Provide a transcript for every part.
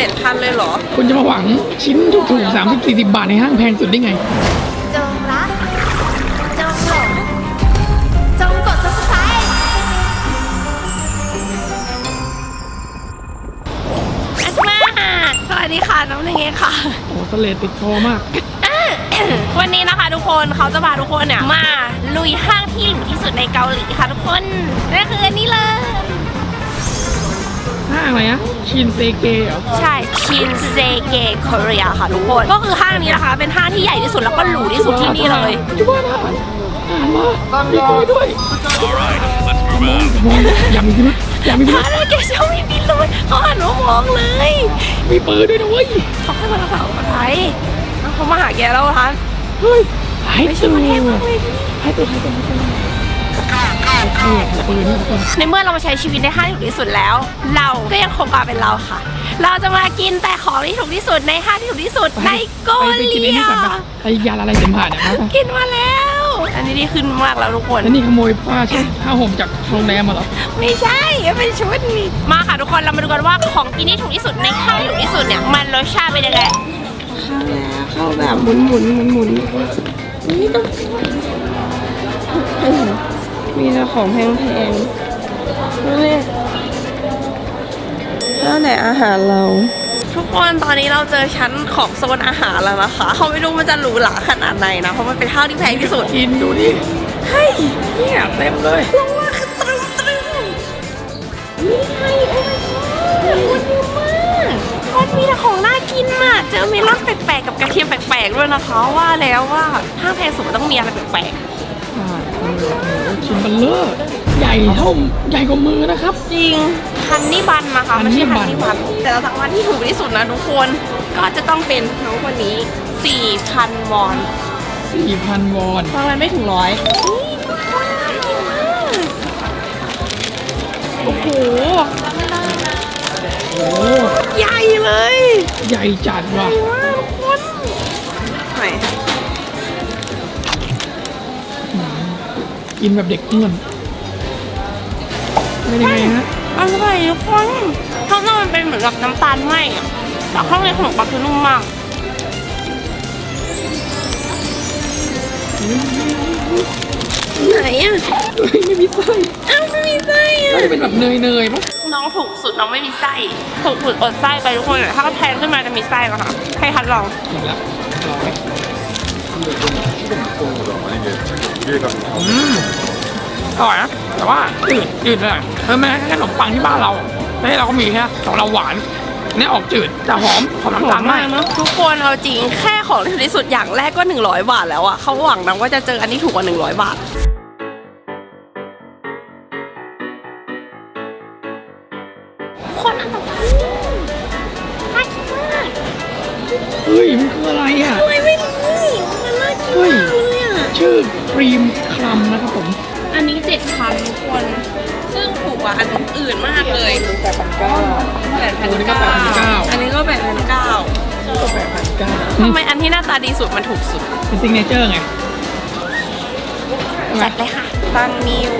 จ็ดพันเลยเหรอ คุณจะมาหวังชิ้นถูกๆสามสิบสี่สิบบาทในห้างแพงสุดได้ไง จงรัก จงหลง จงกด subscribe อัสมาสวัสดีค่ะ น้องเนยค่ะ โอ้สเลดติดคอมาก วันนี้นะคะทุกคนเขาจะพาทุกคนเนี่ยมาลุยห้างที่หรูที่สุดในเกาหลีค่ะทุกคนนั่นคืออันนี้เลย ห้างอะไรนะชินเซเกเหรอใช่ชินเซเกะเกาหลีค่ะทุกคน ก็คือห้างนี้นะคะ เป็นห้างที่ใหญ่ที่สุดแล้วก็หรูที่สุดที่นี่เลยจุบ้านอาหารอาหารมามีกล้วยด้วยมองมองอย่ามีพิรุษอย่ามีพิรุษอะไรแกเช้าไม่มีเลยเขาหันมามองเลยมีปืนด้วยนะเว้ยเขาให้มาทางฝั่งไทยเขามาหาแกแล้วทันเฮ้ยหายไม่ใช่ตัวประเทศมากเลยหายตัวหายตัวหายตัว ในเมื่อเรามาใช้ชีวิตในห้างที่ถูกที่สุดแล้ว เราก็ยังคงความเป็นเราค่ะ เราจะมากินแต่ของที่ถูกที่สุดในห้างที่ถูกที่สุดในเกาไปหไปกินลีไอ้นี่ก่อนปะไอ้ยาละลายเสมหะเนี่ยนะกินมาแล้ว อันนี้ดีขึ้นมากแล้วทุกคน แล้วนี่ขโมยผ้าเช็ดผ้าห่มจากโรงแรมมาเหรอไม่ใช่เป็นชุดนี่มาค่ะทุกคนเรามาดูกันว่าของกินที่ถูกที่สุดในห้างที่ถูกที่สุดเนี่ยมันรสชาติเป็นยังไงเข้าแบบหมุนหมุนหมุนหมุนนี่ต้อง มีแต่ของแพงๆนั่นเนี่ยแล้วไหนอาหารเรา ทุกคนตอนนี้เราเจอชั้นของโซนอาหารแล้วนะคะเขาไม่รู้มันจะหรูหราขนาดไหนนะ เพราะมันเป็นห้างที่แพงที่สุดกินดูดิเฮ้ยเนี่ยเต็มเลยลงมาคือตรึงตรึงนี่ไงโอ้ยมันเยอะมากมันมีแต่ของน่ากินมากเจอเมลอนแปลกๆกับกระเทียมแปลกๆด้วยนะคะว่าแล้วว่าห้างแพงสุดมันต้องมีอะไรแปลกอ่าเออโอ้โห ชิ้นเบัลเลอร์ใหญ่เท่าใหญ่กว่ามือนะครับๆจริงฮันนี่บันนะคะไม่ใช่ฮัฮันนนี่นี่บับันนแต่เราสั่งวันที่ถูกที่สุดนะทุกคนก็จะต้องเป็นน้องคนนี้ 4,000 วอน 4,000 วอนประมาณไม่ถึงร้อยโอ้โหโอ้โหใหญ่เลย ใหญ่จัดว่ะว้าวทุกคนไหน กินแบบเด็กอ้วนเป็นยังไงฮะ อร่อยทุกคนข้างนอกมันเป็นเหมือนกับน้ำตาลไหมอะแต่ข้างในขนมปังคือนุ่มมาก ไหนอะเฮ้ยไม่มีไส้อ้าวไม่มีไส้น่าอะจะเป็นแบบเนยเนยๆปะน้องถูกสุดน้องไม่มีไส้ถูกสุดอดไส้ไปทุกคนอะถ้าแพงขึ้นมาจะมีไส้นะคะให้คัดลองหมดละร้อยอืม อร่อยนะ แต่ว่าจืดจืดเลยเออแม้แค่ขนมปังที่บ้านเราไม่ใช่เราก็มีแค่ของเราหวานอันนี่ออกจืดแต่หอมหอมน้ำตาลมากเนอะทุกคนเอาจริงแค่ของที่ถูกที่สุดอย่างแรกก็ 100 บาทแล้วอะเขาหวังนะว่าจะเจออันที่ถูกกว่า 100 บาท คนอันดับที่น่ากินมาก เฮ้ยมันคืออะไรอะ เฮ้ยมากเลยอะชื่อครีมคลัมนะครับผม อันนี้เจ็ดพันทุกคน ซึ่งถูกกว่าอันอื่นมากเลยแปดพันเก้าแปดพันอันนี้ก็เก้า8,900อันนี้ก็แปดพันเก้าแปดพันเก้าทำไมอันที่หน้าตาดีสุดมันถูกสุด เป็นซิงเนเจอร์ไงจัดเลยค่ะตังมิว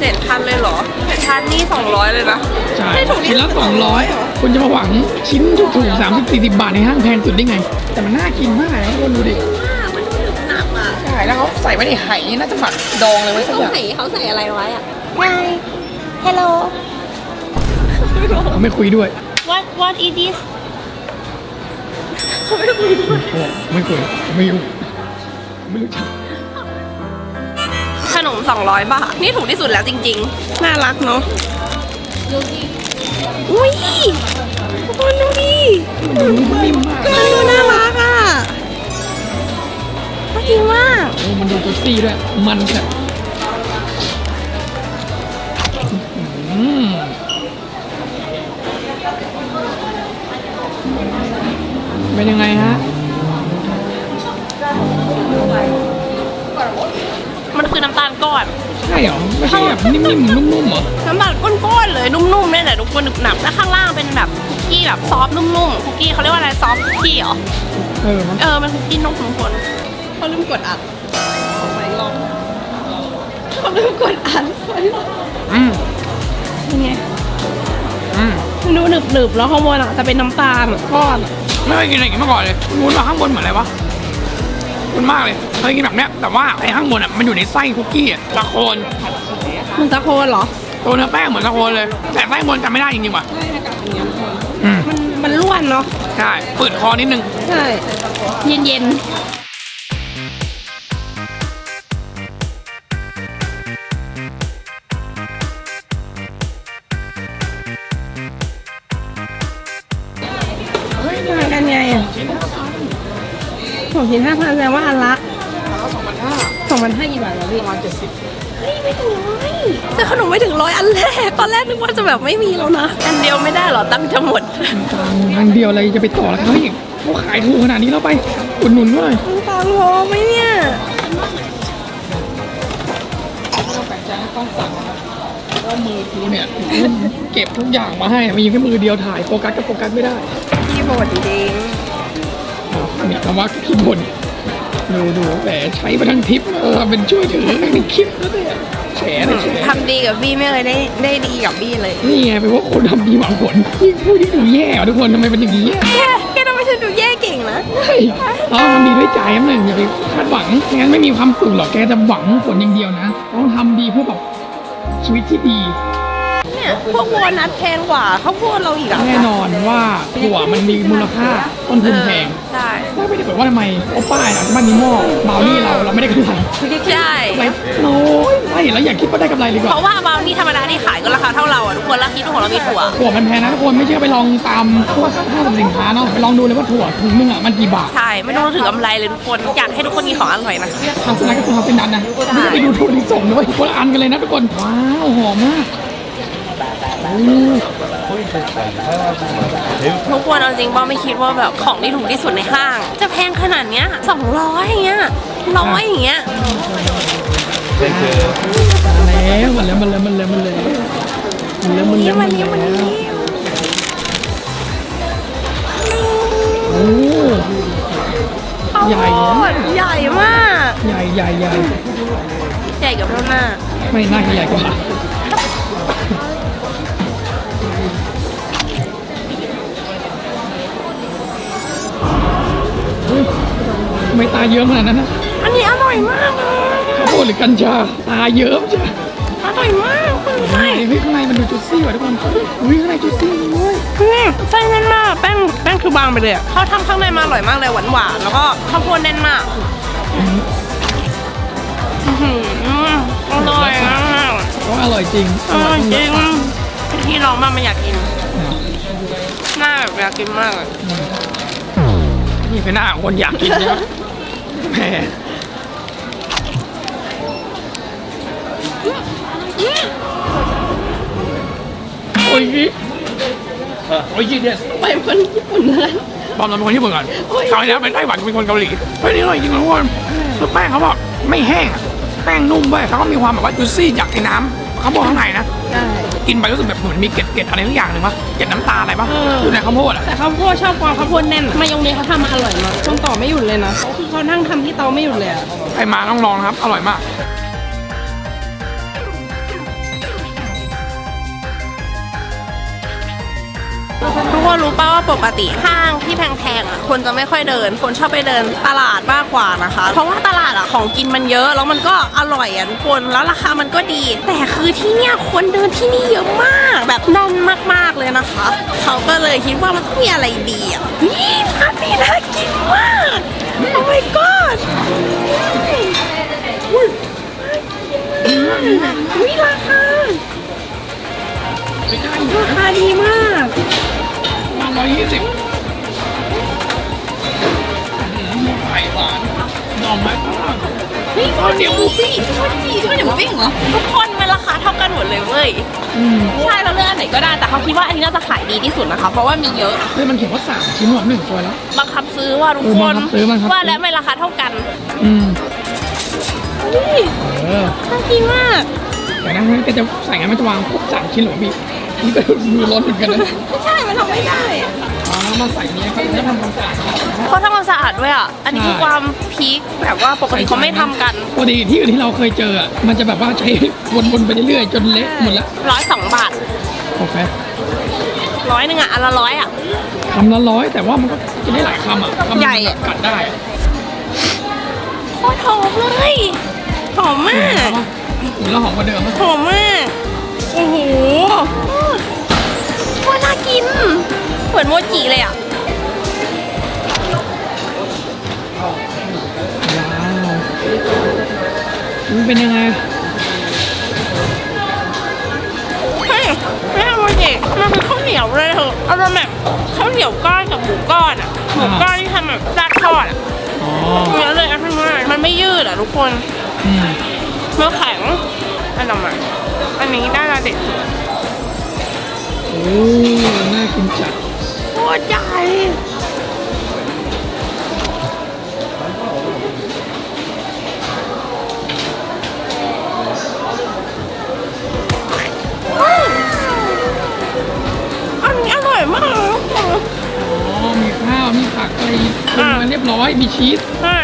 เจ็ดพันเลยเหรอเจ็ดพันนี่สองร้อยเลยนะใช่ไม่ถูกชิ้นละสองร้อยคุณจะมาหวังชิ้นถูกๆสามสิบสี่สิบบาทในห้างแพงสุดได้ไง แต่มันน่ากินมากนะทุกคนดูดิ อะใช่แล้วเขาใส่ไว้ในไหน่าจะหมักดองเลยไว้สักต้องอย่างใส่เขาใส่อะไรไว้อะ Hi Hello เขาไม่คุยด้วย What What is this โอ้ไม่คุยไม่ยุ่งไม่รู้จักขนม 200 บาท นี่ถูกที่สุดแล้วจริงๆ น่ารักเนาะอุ้ยทุกคนดูดิมันนิ่มมากมันดูน่ารักอะน่า กินมากโอ้มันดูจุซี่ด้วย มันแบบอืมเป็นยังไงฮะ มันคือน้ำตาลก้อน ใช่เหรอ ไม่ใช่แบบนิ่มๆนุ่มๆเหรอ น้ำตาลก้อนๆเลยนุ่มๆเนี่ยแหละทุกคนหนึบหนับแล้วข้างล่างเป็นแบบคุกกี้แบบซอฟต์นุ่มๆคุกกี้เขาเรียกว่าอะไรซอฟต์คุกกี้เหรอ เออ มั้งเออมันคุกกี้นุ่มทุกคน เขาลืมกดอัดไปลองเขาลืมกดอัดอืมเป็นไงอืมเมันดูหนึบหนึบๆแล้วข้างบนอะจะเป็นน้ำตาลอะก้อนอะไม่เคยกินอะไรอย่างนี้มาก่อนเลยวุ้นมาข้างบนเหมือนอะไรวะวุ้นมากเลยเคยกินแบบเนี้ย แต่ว่าไอ้ข้างบนอะมันอยู่ในไส้คุกกี้อะตะโคนมันตะโคนเหรอตัวเนื้อแป้งเหมือนตะโคนเลย แต่ไส้บนจำไม่ได้จริงๆว่ะอืมมันมันร่วนเนาะใช่ปืดคอนิดนึงใช่เย็นเย็น องชิ้นห้าพันแปลว่าอันละสองพันห้าสองพันห้ากี่บาทวะพี่ประมาณเจ็ดสิบเฮ้ยไม่ถึงร้อยแต่ขนมไม่ถึงร้อยอันแรกตอนแรกนึกว่าจะแบบไม่มีแล้วนะ อันเดียวไม่ได้เหรอตั้งค์จะหมดอันเดียวอะไรจะไปต่อแล้วเขาอีกเขาขายถูกขนาดนี้แล้วไปอุดหนุนหน่อยตังค์พอไหมเนี่ยก็มือกูเนี่ยเก็บทุกอย่างมาให้มีแค่มือเดียวถ่ายโฟกัสก็โฟกัสไม่ได้พี่บดจริงเนี่ยคำว่าพี่บ่น ดูดูแหมใช้มาทั้งทิปเออเป็นช่วยถือเป็นคลิปแล้วเนี่ยแฉเลยแฉทำดีกับบี้ไม่เคยได้ได้ดีกับบี้เลย นี่ไงเป็นว่าคนทำดีหวังผลยิ่งพูดยิ่งดูแย่อะทุกคนทำไมเป็นอย่างนี้อะแกแกทำไมฉันดูแย่เก่งนะเฮ้ยเราทำดีด้วยใจน้ำหนึ่งอย่าไปคาดหวังไม่งั้นไม่มีความสุขหรอกแกจะหวังผลอย่างเดียวนะ ต้องทำดีเพื่อแบบชีวิตที่ดี เนี่ยพวกวอลนัทแพงกว่าข้าวโพดเราอีกอะแน่นอนว่าถั่วมันมีมูลค่าต้นทุนแพงใช่แล้วไม่ได้บอกว่าทำไมโอป้ายนะบ้านนี้หม้อบาวนี่เราเราไม่ได้กำไรใช่กำไรน้อยไม่แล้วอย่าคิดว่าได้กำไรเลยดีกเพว่าราะว่าบางที่ธรรมดาที่ขายก็ราคาเท่าเราอะทุกคนแล้วคิดดูของเรามีถั่วถั่วมันแพงนะทุกคนไม่เชื่อไปลองตามพวกห้างสรรพสินค้าเนาะไปลองดูเลยว่าถั่วถุงนึงอะมันกี่บาทใช่ไม่ต้องถึงกำไรเลยทุกคนอยากให้ทุกคนกินของอร่อยนะคะทำสไลด์ก็คือทำเป็นนันนะไม่ได้ไปดูถั่วที่ส่งด้วยคนละอันกันเลยนะทุกคนว้าวหอมมากโอ้ ทุกคนเอาจริงป้าไม่คิดว่าแบบของที่ถูกที่สุดในห้าง จะแพงขนาดเนี้ยสองร้อยอย่างเงี้ยร้อยอย่างเงี้ยมาแล้วมันแล้วมันแล้วมันแล้วมันแล้วมันแล้วมันแล้วมันแล้วโอ้ใหญ่ใหญ่มาก ใหญ่ใหญ่ใหญ่ใหญ่กับเท่าหน้า ไม่น่าจะใหญ่กว่า ไม่ตาเยิ้มขนาดนั้นนะอันนี้อร่อยมากเลยข้าวโพดหรือกัญชาตาเยิ้มจ้ะอร่อยมากคุณใช่เฮ้ยข้างในมันดูจุดซี่ว่ะทุกคนอุ้ยข้างในจุดซี่ด้วยอืมไส้แน่นมากแป้งแป้งคือบางไปเลยอะเขาทำข้างในมาอร่อยมากเลยหวานหวานๆแล้วก็ข้าวโพดแน่นมากอื้อหืออร่อยมากก็อร่อยจริงอร่อยจริงพี่น้องมากไม่อยากกินหน้าแบบอยากกินมากเลยนี่เป็นหน้าของคนอยากกินนะ แหมโอ้ยโอ้ยเดสไปคนญี่ปุ่นเลยบอมเราเป็นคนญี่ปุ่นก่อนคราวที่แล้วเป็นไต้หวันเป็นคนเกาหลีเฮ้ยนี่อร่อยจริงนะทุกคนแล้วแป้งเขาบอกไม่แห้งอะแป้งนุ่มเว้ยแล้วก็มีความแบบว่าจูซี่จากในน้ำข้าวโพดข้างในนะใช่ กินไปรู้สึกแบบเหมือนมีเกล็ดเกล็ดอะไรทุกอย่างหนึ่งปะเกล็ดน้ำตาลอะไรปะเออออ ยู่ในข้าวโพดอะแต่ข้าวโพดชอบความข้าวโพดแน่นมายองเนสเขาทำมาอร่อยมากต้นต่อไม่หยุดเลยนะเขาคือเขานั่งทำที่เตาไม่หยุดเลยอะ ใครมาต้องลองนะครับ อร่อยมาก ทุกคนรู้ป่าว่าปกติห้างที่แพงๆอะคนจะไม่ค่อยเดิน คนชอบไปเดินตลาดมากกว่านะคะ เพราะว่าตลาดอะของกินมันเยอะ แล้วมันก็อร่อยอะทุกคนแล้วราคามันก็ดี แต่คือที่เนี่ยคนเดินที่นี่เยอะมาก แบบแน่นมากๆเลยนะคะ เขาก็เลยคิดว่ามันต้องมีอะไรดีอะนี่ร้านนี้น่ากินมาก โอ้ my god อุ้ยอุ้ยราคาไม่ใช่ราคาดีมาก มาร้อยยี่สิบไข่หวานหน่อไม้ฝรั่งเฮ้ยข้าวเหนียวหมูปิ้งข้าวจีข้าวเหนียวหมูปิ้งเหรอ ทุกคนมันราคาเท่ากันหมดเลยเว้ยใช่เราเลือกอันไหนก็ได้แต่เขาคิดว่าอันนี้น่าจะขายดีที่สุดนะคะ เพราะว่ามีเยอะเฮ้ยมันเขียนว่าสามชิ้นหรอหนึ่งตัวแล้วบังคับซื้อว่าทุกคนว่าแล้วไม่ราคาเท่ากันอืมนี่เออน่ากินมากแต่นั่นก็จะใส่งั้นมันจะวางครบสามชิ้นหรอพี่ นี่ก็มือร้อนเหมือนกันนะไม่ใช่ มันทำไม่ได้อะอ๋อแล้วมาใส่เนี้ยเขาจะทำความสะอาดเขาทำความสะอาดด้วยอะ อันนี้คือใช่ความพีคแบบว่าปกติเขาไม่ทำกัน ปกติที่อื่นที่เราเคยเจออะ มันจะแบบว่าใช้วนๆไปเรื่อยๆจนเละหมดแล้วร้อยสองบาทโอเคร้อยหนึ่งอะอันละร้อยอะคำละร้อยแต่ว่ามันก็กินได้หลายคำอะคำใหญ่อะกัดได้อะโคตรหอมเลยหอมมากหรือเราหอมกว่าเดิมปะหอมมาก มือนโมจิเลยอะว้าวมันเป็นยังไงเฮ้ยไม่ใช่โมจิมันเป็นข้าวเหนียวเลยเถอะอารมณ์แบบข้าวเหนียวก้อนกับหมูก้อนอะหมูก้อนที่ทำแบบราดทอดอะอ๋อเนื้อเลยอะพี่มากมันไม่ยืดอะทุกคนอืมเมื่อแข็งอันนั้นมาอันนี้ได้ละเด็ดสุดโอ้ น่ากินจัดโค ตรใหญ่อันนี้อร่อยมากเลยทุกคนอ๋อมีข้าว มีผักอะไรปรุงมาเรียบร้อย มีชีส ใช่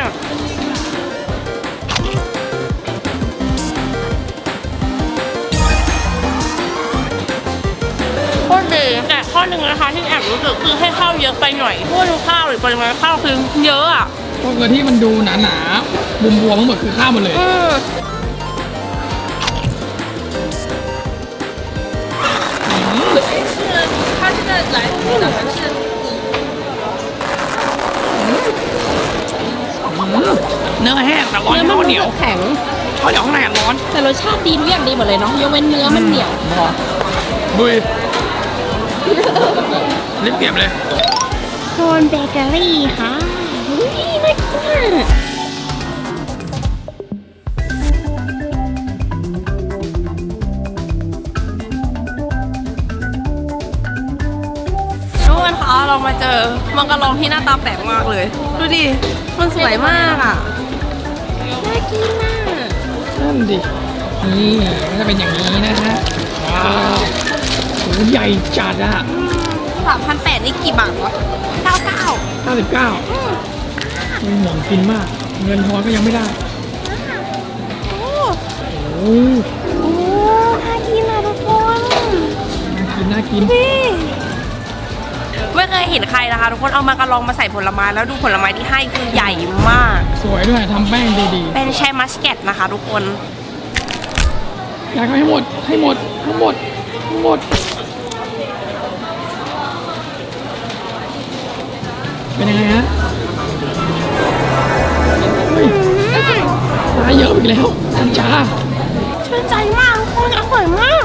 หนึ่งนะคะที่แอบรู้สึกคือให้ข้าวเยอะไปหน่อยเพราะว่าดูข้าวหรือปริมาณข้าวคือเยอะอะก็คือที่มันดูหนาๆบวมๆทั้งหมดคือข้าวหมดเลยอืมเนื้อแห้งแต่ร้อนข้าวเหนียวแข็งข้าวเหนียวข้างในอะร้อน แต่รสชาติดีทุกอย่างดีหมดเลยเนาะยกเว้นเนื้อมันเหนียวดุย รีบเก็บเลยโคนเบเกอรี่ค่ะอุ๊ยน่ากินอะทุกคนคะเรามาเจอมังกรลองที่หน้าตาแปลกมากเลย ดูดิ มันสวยมากอะ น่ากินมากนั่นดิ นี่มันจะเป็นอย่างนี้นะฮะว้าว โหใหญ่จัดอะสามพันแปดนี่กี่บาทวะเก้าเก้า99อืมหวังกินมาก เงินทอนก็ยังไม่ได้ โอ้โอ้โหน่ากินอะทุกคนน่ากินน่ากินนี่ไม่เคยเห็นใครนะคะทุกคนเอามากระลองมาใส่ผลไม้แล้วดูผลไม้ที่ให้คือใหญ่มาก สวยด้วยทำแป้งดีเป็นแชมัสแกตนะคะทุกคนๆอยากให้หมดให้หมดทั้งหมดทั้ง หมด เป็นยังไงฮะมาเยอะอีกแล้วทันจ้าชื่นใจมากทุกคนอร่อยมาก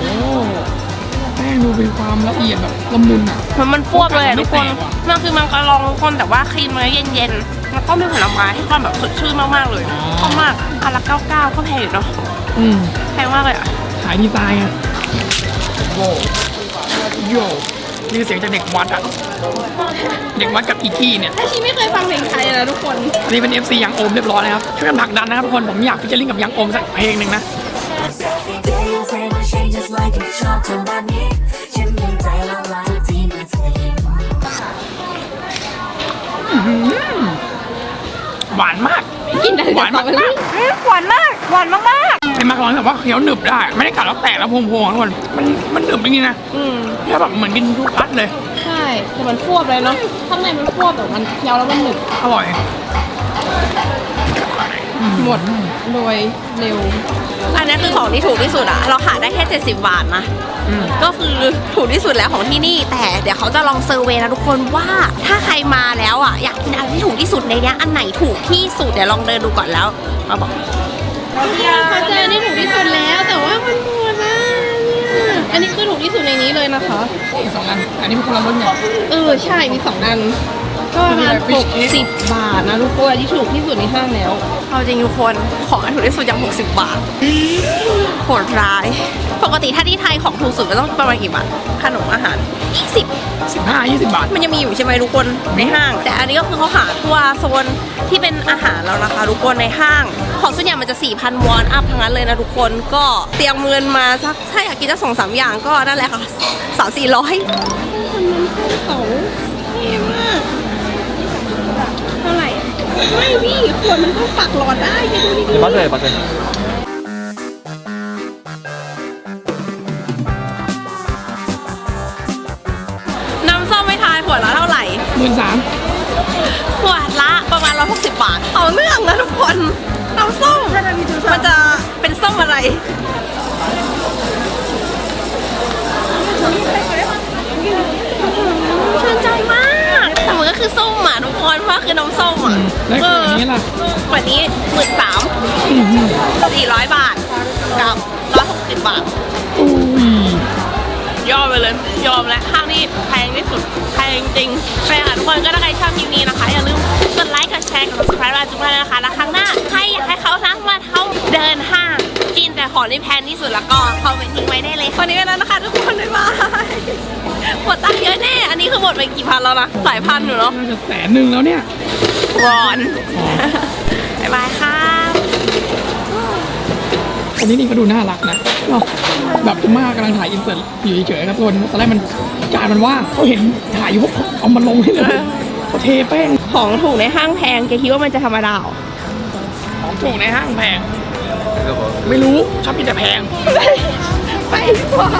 โอ้แป้งดูเป็นความละเอียดแบบละมุนอะ มันมันฟวบเลยอะทุกคน มันคือมันกระลองทุกคนแต่ว่าครีมมันเย็นๆแล้วก็มีผลไม้ให้ความแบบสดชื่นมากๆเลยชอบมากอันละ99ก็แพงอยู่เนาะ อืมแพงมากเลยอะขายดีไซน์อะโว้โยนี่คือเสียงจากเด็กวัดอะ เด็กวัดกับอีกี้เนี่ยถ้าชีไม่เคยฟังเพลงไทยนะทุกคน อันนี้เป็น FC ยังโอมเรียบร้อยนะครับ ช่วยกันผลักดันนะครับทุกคน ผมอยากฟิชเชอร์ลิงกับยังโอมสักเพลงหนึ่งนะ Day your frame will change just like a shot to my knee. Chim chim tay la la demon flame. หวานมาก กินได้หวานมาก หวานมาก หวานมากเป็น มาการอนแบบว่าเคี้ยวหนึบได้ ไม่ได้กัดแล้วแตกแล้วพวงๆทุกคนมันมันหนึบอย่างนี้นะๆอืมแค่แบบเหมือนกินลูกพัดเลย ใช่แต่มันฟวบเลยเนาะข้างในมันฟวบแต่มันเคี้ยวแล้วมันหนึบอร่อยหมดโดยเร็ว อันนี้คือของที่ถูกที่สุดอะเราหาได้แค่ 70 บาทนะอืมก็คือถูกที่สุดแล้วของที่นี่ แต่เดี๋ยวเขาจะลองเซอร์เวย์นะทุกคนว่าถ้าใครมาแล้วอะอยากกินอะไรที่ถูกที่สุดในเนี้ยอันไหนถูกที่สุดเดี๋ยวลองเดินดูก่อนแล้วมาบอก เขาเจอนี่ถูกที่สุดแล้ว แต่ว่ามันหมดนะเนี่ยอันนี้คือถูกที่สุดในนี้เลยนะคะ อีกสองอัน อันนี้เป็นคนละรสไงเออใช่มีสองอัน ก็ประมาณมีหอะไรก fish สิบบาทนะทุกคนอันนี้ถูกที่สุดในห้างแล้ว เอาจริงทุกคนของอันถูกที่สุดยัง 60 บาทโหดร้าย ปกติถ้าที่ไทยของถูกสุดก็ต้องประมาณกี่บาทขนมอาหาร 20สิบห้ายี่สิบบาท มันยังมีอยู่ใช่ไหมทุกคนในห้าง แต่อันนี้ก็คือเขาหาทั่วโซนที่เป็นอาหารแล้วนะคะทุกคนในห้าง ของส่วนใหญ่มันจะ 4,000 วอนอัพทั้งนั้นเลยนะทุกคนก็เตรียมเงินมาสักถ้าอยากกินจะสองสามอย่างก็นั่นแหละค่ะสามสี่ร้อยเขาเท่มากเท่าไหร่อะ ไม่พี่ขวดมันก็ปักหลอดได้ไงดูดิเดี๋ยวบัตเลยปัตเลยน้ำส้มไม่ทายขวดละเท่าไหร่หมื่นสามขวดละประมาณร้อยหกสิบบาทต่อเนื่องนะทุกคนน้ำส้มมันจะเป็นส้มอะไรชื่นใจมากแต่มันก็คือส้ม อะทุกคนเพราะว่าคือน้ำส้มอะแล้วขวดนี้ล่ะขวดนี้หมื่นสามสี่ร้อยบาทกับร้อยหกสิบบาทอุ้ยยอมไปเลยยอมแล้วห้างนี้แพงที่สุดแพงจริงไปค่ะทุกคนก็ถ้าใครชอบคลิปนี้นะคะ อย่าลืมกดไลค์กดแชร์กด subscribe เราทุกท่านนะคะแล้วครั้งหน้าใครอยากให้เขานะมาเท่าเดินห้างกินแต่ของที่แพงที่สุดแล้วก็คอมเมนต์ทิ้งไว้ได้เลยวันนี้ไปแล้วนะคะ ทุกคนบ๊ายบายหมดตังค์เยอะแน่อันนี้ คือหมดไปกี่พันแล้วนะ หลายพันอยู่เนาะน่าจะแสนหนึ่งแล้วเนี่ยวอนบ๊ายบายครับคนนี้นี่ก็ดูน่ารักนะเนาะแบบมากกำลังถ่ายอินเสิร์ตอยู่เฉยๆครับทุกคนตอนแรกมันจานมันว่างเขาเห็นถ่ายอยู่พวกเอามาลงให้เลยเขาเทแป้งของถูกในห้างแพงแกคิดว่ามันจะธรรมดาเหรอของถูกในห้างแพง ไม่รู้ชอบกินแต่แพง ไปดีกว่า